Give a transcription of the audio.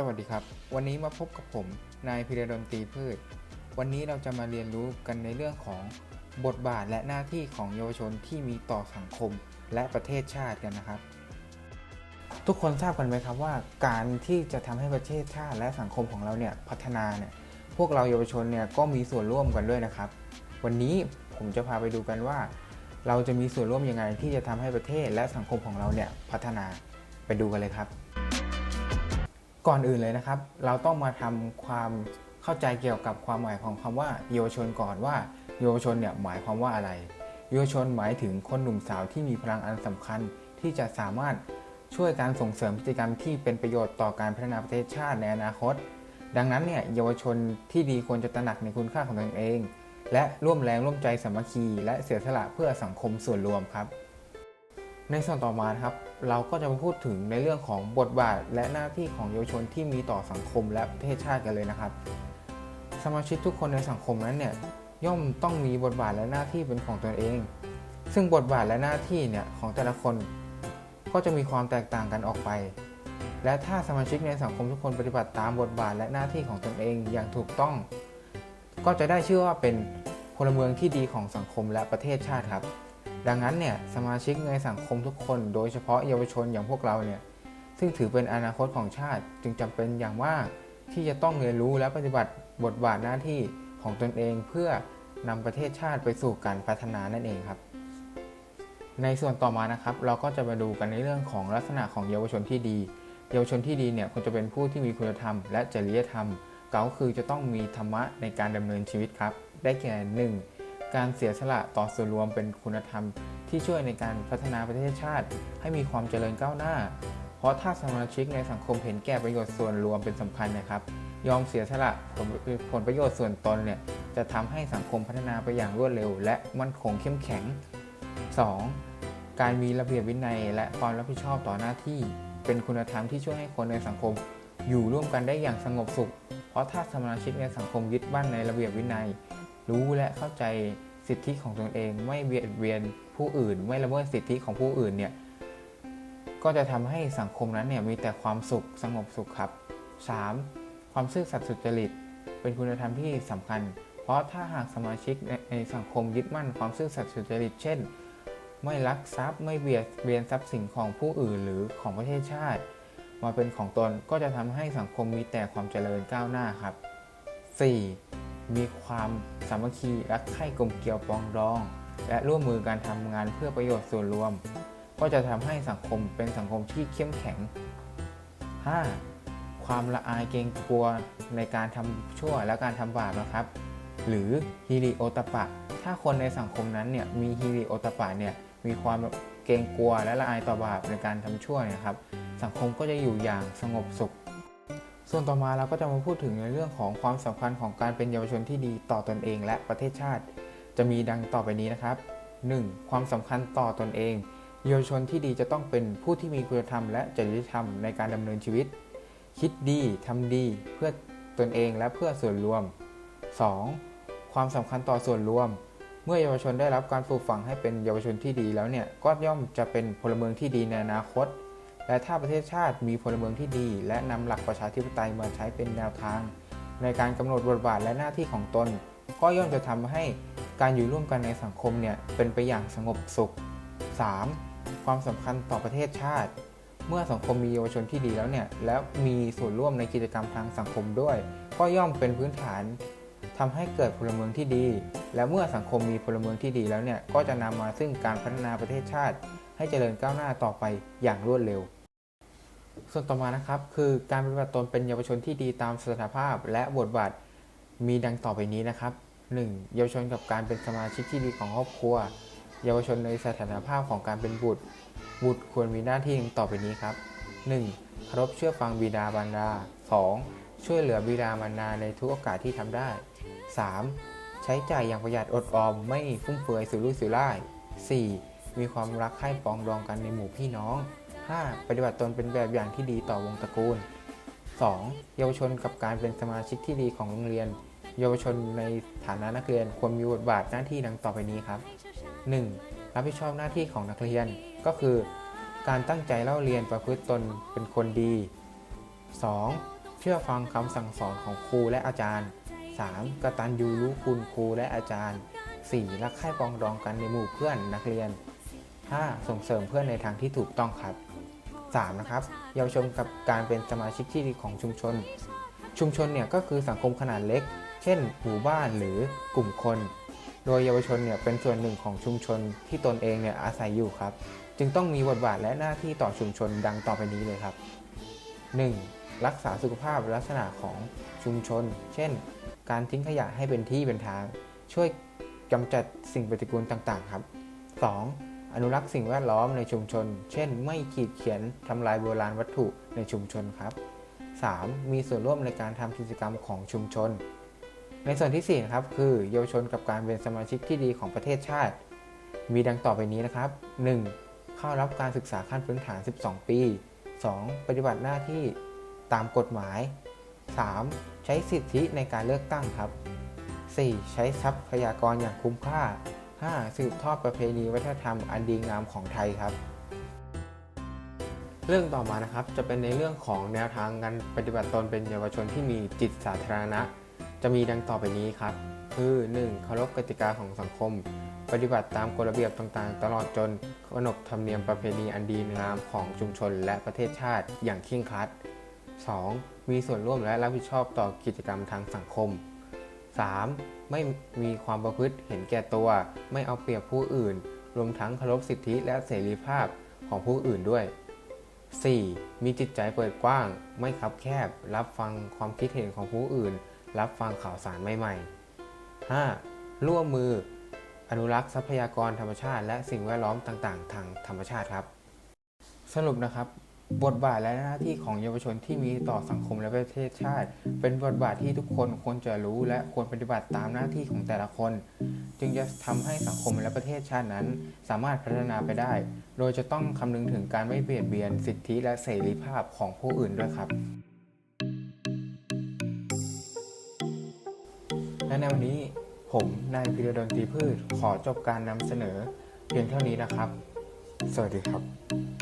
สวัสดีครับ วันนี้มาพบกับผมนายพิรดลตรีพืช วันนี้เราจะมาเรียนรู้กันในเรื่องของบทบาทและหน้าที่ของเยาวชนที่มีต่อสังคมและประเทศชาติกันนะครับ ทุกคนทราบกันไหมครับว่า การที่จะทำให้ประเทศชาติและสังคมของเราเนี่ยพัฒนาเนี่ยพวกเราเยาวชนเนี่ยก็มีส่วนร่วมกันด้วยนะครับ วันนี้ผมจะพาไปดูกันว่า เราจะมีส่วนร่วมยังไงที่จะทำให้ประเทศและสังคมของเราเนี่ยพัฒนาไปดูกันเลยครับ ก่อนอื่นเลยนะครับ เราต้องมาทำความเข้าใจเกี่ยวกับความหมายของคำว่าเยาวชนก่อนว่าเยาวชนเนี่ยหมายความว่าอะไร เยาวชนหมายถึงคนหนุ่มสาวที่มีพลังอันสำคัญ ที่จะสามารถช่วยการส่งเสริมพฤติกรรมที่เป็นประโยชน์ต่อการพัฒนาประเทศชาติในอนาคต ดังนั้นเนี่ยเยาวชนที่ดีควรจะตระหนักในคุณค่าของตนเอง และร่วมแรงร่วมใจสามัคคี และเสียสละเพื่อสังคมส่วนรวมครับ ในส่วนต่อมาครับ เราก็จะมาพูดถึงในเรื่องของบทบาทและหน้าที่ของเยาวชนที่มีต่อสังคมและประเทศชาติกันเลยนะครับ สมาชิกทุกคนในสังคมนั้นเนี่ยย่อมต้องมีบทบาทและหน้าที่เป็นของตนเอง ซึ่งบทบาทและหน้าที่เนี่ยของแต่ละคนก็จะมีความแตกต่างกันออกไป และถ้าสมาชิกในสังคมทุกคนปฏิบัติตามบทบาทและหน้าที่ของตนเองอย่างถูกต้อง ก็จะได้ชื่อว่าเป็นพลเมืองที่ดีของสังคมและประเทศชาติครับ ดังนั้นเนี่ยสมาชิกในสังคมทุกคน โดยเฉพาะเยาวชนอย่างพวกเราเนี่ยซึ่งถือเป็นอนาคตของชาติ จึงจำเป็นอย่างมากที่จะต้องเรียนรู้และปฏิบัติบทบาทหน้าที่ของตนเองเพื่อนำประเทศชาติไปสู่การพัฒนานั่นเองครับ ในส่วนต่อมานะครับ เราก็จะมาดูกันในเรื่องของลักษณะของเยาวชนที่ดี เยาวชนที่ดีเนี่ยควรจะเป็นผู้ที่มีคุณธรรม และจริยธรรมก็คือจะต้องมีธรรมะในการดำเนินชีวิตครับ ได้แก่หนึ่ง การเสียสละต่อส่วนรวมเป็นคุณธรรม ที่ช่วยในการพัฒนาประเทศชาติ ให้มีความเจริญก้าวหน้า เพราะถ้าสมาชิกในสังคมเห็นแก่ประโยชน์ส่วนรวมเป็นสำคัญนะครับ ยอมเสียสละผลผลประโยชน์ส่วนตนเนี่ยจะทำให้สังคมพัฒนาไปอย่างรวดเร็ว และมั่นคงเข้มแข็ง 2. การมีระเบียบวินัย และความรับผิดชอบต่อหน้าที่ เป็นคุณธรรมที่ช่วยให้คนในสังคม อยู่ร่วมกันได้อย่างสงบสุข เพราะถ้าสมาชิกในสังคมยึดมั่นในระเบียบวินัย รู้และเข้าใจ สิทธิของตนเอง ไม่เบียดเบียนผู้อื่น ไม่ละเมิดสิทธิของผู้อื่นเนี่ยก็จะทำให้สังคมนั้นเนี่ยมีแต่ความสุขสงบสุขครับ 3. ความซื่อสัตย์สุจริต เป็นคุณธรรมที่สำคัญ เพราะถ้าหากสมาชิกในในสังคมยึดมั่นความซื่อสัตย์สุจริต เช่น ไม่ลักทรัพย์ไม่เบียดเบียนทรัพย์สินของผู้อื่นหรือของประเทศชาติ มาเป็นของตนก็จะทำให้สังคมมีแต่ความเจริญก้าวหน้าครับ 4. มีความสามัคคีรักใคร่กลมเกลียวปองดอง และร่วมมือการทำงานเพื่อประโยชน์ส่วนรวม ก็จะทำให้สังคมเป็นสังคมที่เข้มแข็ง 5. ความละอายเกรงกลัวในการทำชั่วและการทำบาปนะครับ หรือฮิริโอตปะ ถ้าคนในสังคมนั้นเนี่ยมีฮิริโอตปะเนี่ยมีความเกรงกลัวและละอายต่อบาปในการทำชั่วนยครับ สังคมก็จะอยู่อย่างสงบสุข ส่วนต่อมาเราก็จะมาพูดถึงในเรื่องของความสำคัญของการเป็นเยาวชนที่ดีต่อตอนเอง และประเทศชาติ จะมีดังต่อไปนี้นะครับ 1. ความสำคัญต่อตอนเอง เยาวชนที่ดีจะต้องเป็นผู้ที่มีคุณธรรม และจริยธรรมในการดำเนินชีวิต คิดดีทำดีเพื่อตนเองและเพื่อส่วนรวม 2. ความสำคัญต่อส่วนรวม เมื่อเยาวชนได้รับการปลูกฝังให้เป็นเยาวชนที่ดีแล้วเนี่ยก็ย่อมจะเป็นพลเมืองที่ดีในอนาคต และถ้าประเทศชาติมีพลเมืองที่ดี และนำหลักประชาธิปไตยมาใช้เป็นแนวทาง ในการกำหนดบทบาทและหน้าที่ของตน ก็ย่อมจะทำให้การอยู่ร่วมกันในสังคมเนี่ยเป็นไปอย่างสงบสุข 3. ความสำคัญต่อประเทศชาติ เมื่อสังคมมีเยาวชนที่ดีแล้วเนี่ยแล้วมีส่วนร่วมในกิจกรรมทางสังคมด้วย ก็ย่อมเป็นพื้นฐานทำให้เกิดพลเมืองที่ดี และเมื่อสังคมมีพลเมืองที่ดีแล้วเนี่ยก็จะนำมาซึ่งการพัฒนาประเทศชาติ ให้เจริญก้าวหน้าต่อไปอย่างรวดเร็ว ส่วนต่อมานะครับ คือการปฏิบัติตนเป็นเยาวชนที่ดีตามสถานภาพ และบทบาทมีดังต่อไปนี้นะครับ 1. เยาวชนกับการเป็นสมาชิกที่ดีของครอบครัว เยาวชนในสถานภาพของการเป็นบุตร บุตรควรมีหน้าที่ดังต่อไปนี้ครับ 1. เคารพเชื่อฟังบิดาบรรดา 2. ช่วยเหลือบิดามารดาในทุกโอกาสที่ทำได้ 3. ใช้จ่ายอย่างประหยัดอดออมไม่ฟุ่มเฟือยสุรุ่ยสุร่าย 4. มีความรักใคร่ปองดองกันในหมู่พี่น้อง 5. ปฏิบัติตนเป็นแบบอย่างที่ดีต่อวงตระกูล 2. เยาวชนกับการเป็นสมาชิกที่ดีของโรงเรียน เยาวชนในฐานะนักเรียนควรมีบทบาทหน้าที่ดังต่อไปนี้ครับ 1. รับผิดชอบหน้าที่ของนักเรียนก็คือ การตั้งใจเล่าเรียนประพฤติตนเป็นคนดี 2. เชื่อฟังคำสั่งสอนของครูและอาจารย์ 3. กตัญญูรู้คุณครูและอาจารย์ 4. รักใคร่ปองดองกันในหมู่เพื่อนนักเรียน 5. ส่งเสริมเพื่อนในทางที่ถูกต้องครับ 3. นะครับเยาวชนกับการเป็นสมาชิกที่ดีของชุมชน ชุมชนเนี่ยก็คือสังคมขนาดเล็ก เช่นหมู่บ้านหรือกลุ่มคน โดยเยาวชนเนี่ยเป็นส่วนหนึ่งของชุมชนที่ตนเองเนี่ยอาศัยอยู่ครับ จึงต้องมีบทบาทและหน้าที่ต่อชุมชนดังต่อไปนี้เลยครับ 1. รักษาสุขภาพลักษณะของชุมชน เช่น การทิ้งขยะให้เป็นที่เป็นทาง ช่วยกำจัดสิ่งปฏิกูลต่างๆครับ 2. อนุรักษ์สิ่งแวดล้อมในชุมชน เช่น ไม่ขีดเขียนทำลายโบราณวัตถุในชุมชนครับ 3. มีส่วนร่วมในการทำกิจกรรมของชุมชน ในส่วนที่4นะครับคือเยาวชนกับการเป็นสมาชิกที่ดีของประเทศชาติ มีดังต่อไปนี้นะครับ 1. เข้ารับการศึกษาขั้นพื้นฐาน 12 ปี 2. ปฏิบัติหน้าที่ตามกฎหมาย 3. ใช้สิทธิในการเลือกตั้งครับ 4. ใช้ทรัพยากรอย่างคุ้มค่า 5. สืบทอดประเพณีวัฒนธรรมอันดีงามของไทยครับ เรื่องต่อมานะครับจะเป็นในเรื่องของแนวทางการปฏิบัติตนเป็นเยาวชนที่มีจิตสาธารณะ จะมีดังต่อไปนี้ครับ คือ 1. เคารพกติกาของสังคม ปฏิบัติตามกฎระเบียบต่างๆ ตลอดจนขนบธรรมเนียมประเพณีอันดีงามของชุมชนและประเทศชาติอย่างเคร่งครัด 2. มีส่วนร่วมและรับผิดชอบต่อกิจกรรมทางสังคม 3. ไม่มีความประพฤติเห็นแก่ตัว ไม่เอาเปรียบผู้อื่น รวมทั้งเคารพสิทธิและเสรีภาพของผู้อื่นด้วย 4. มีจิตใจเปิดกว้าง ไม่คับแคบ รับฟังความคิดเห็นของผู้อื่น รับฟังข่าวสารใหม่ๆ 5. ร่วมมือ อนุรักษ์ทรัพยากรธรรมชาติ และสิ่งแวดล้อมต่าง ๆ ทางธรรมชาติครับ สรุปนะครับ บทบาทและหน้าที่ของเยาวชนที่มีต่อสังคมและประเทศชาติ เป็นบทบาทที่ทุกคนควรจะรู้และควรปฏิบัติตามหน้าที่ของแต่ละคน จึงจะทำให้สังคมและประเทศชาตินั้น สามารถพัฒนาไปได้ โดยจะต้องคำนึงถึงการไม่เบียดเบียนสิทธิและเสรีภาพของผู้อื่นด้วยครับ และในวันนี้ผมนายพิรดลตีพืชขอจบการนำเสนอ เพียงเท่านี้นะครับ สวัสดีครับ